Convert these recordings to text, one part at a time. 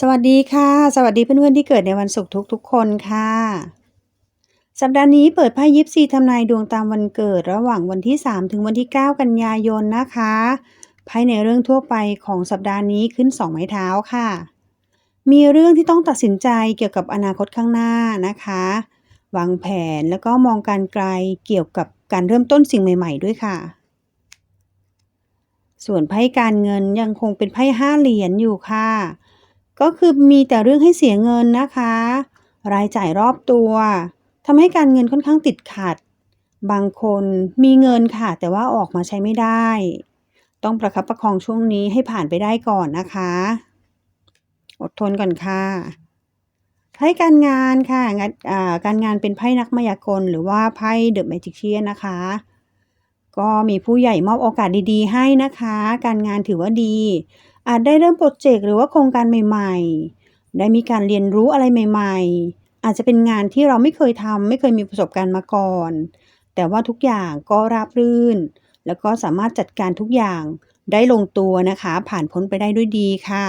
สวัสดีค่ะ สวัสดีเพื่อนๆที่เกิดในวันศุกร์ทุกๆคนค่ะ สัปดาห์นี้เปิดไพ่ยิปซีทำนายดวงตามวันเกิดระหว่างวันที่ 3 ถึงวันที่ 9 กันยายนนะคะไพ่ในเรื่องทั่วไปของสัปดาห์นี้ขึ้น 2 ไม้เท้าค่ะ มีเรื่องที่ต้องตัดสินใจเกี่ยวกับอนาคตข้างหน้านะคะ วางแผนแล้วก็มองการไกลเกี่ยวกับการเริ่มต้นสิ่งใหม่ ๆ ด้วยค่ะ ส่วนไพ่การเงินยังคงเป็นไพ่ห้าเหรียญอยู่ค่ะ ก็คือมีแต่เรื่องให้เสียเงินนะคะ รายจ่ายรอบตัวทำให้การเงินค่อนข้างติดขัด บางคนมีเงินค่ะ แต่ว่าออกมาใช้ไม่ได้ ต้องประคับประคองช่วงนี้ให้ผ่านไปได้ก่อนนะคะ อดทนก่อนค่ะไพ่การงานค่ะงานการงานเป็นไพ่นักมายากล หรือว่าไพ่เดอะแมจิกเชียนนะคะ ก็มีผู้ใหญ่มอบโอกาสดีๆ ให้นะคะ การงานถือว่าดี อาจได้เริ่มโปรเจกต์หรือว่าโครงการใหม่ๆ ได้มีการเรียนรู้อะไรใหม่ ๆ อาจจะเป็นงานที่เราไม่เคยทำไม่เคยมีประสบการณ์มาก่อน แต่ว่าทุกอย่างก็ราบรื่น แล้วก็สามารถจัดการทุกอย่างได้ลงตัวนะคะ ผ่านพ้นไปได้ด้วยดีค่ะ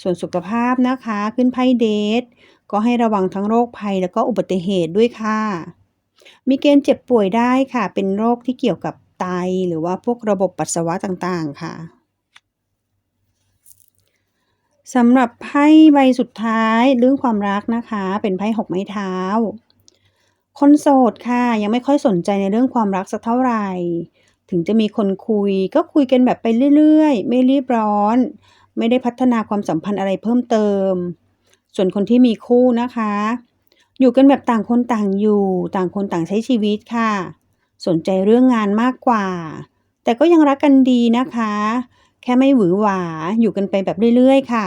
ส่วนสุขภาพนะคะขึ้นไพ่เดทก็ให้ระวังทั้งโรคภัยแล้วก็อุบัติเหตุด้วยค่ะ มีเกณฑ์เจ็บป่วยได้ค่ะ เป็นโรคที่เกี่ยวกับไต หรือว่าพวกระบบปัสสาวะต่างๆ ค่ะสำหรับไพ่ใบสุดท้ายเรื่องความรักนะคะ เป็นไพ่หกไม้เท้า คนโสดค่ะ ยังไม่ค่อยสนใจในเรื่องความรักสักเท่าไหร่ ถึงจะมีคนคุย ก็คุยกันแบบไปเรื่อยๆ ไม่รีบร้อน ไม่ได้พัฒนาความสัมพันธ์อะไรเพิ่มเติม ส่วนคนที่มีคู่นะคะ อยู่กันแบบต่างคนต่างอยู่ ต่างคนต่างใช้ชีวิตค่ะ สนใจเรื่องงานมากกว่า แต่ก็ยังรักกันดีนะคะ แค่ไม่หวือหวาอยู่กันไปแบบเรื่อยๆ ค่ะ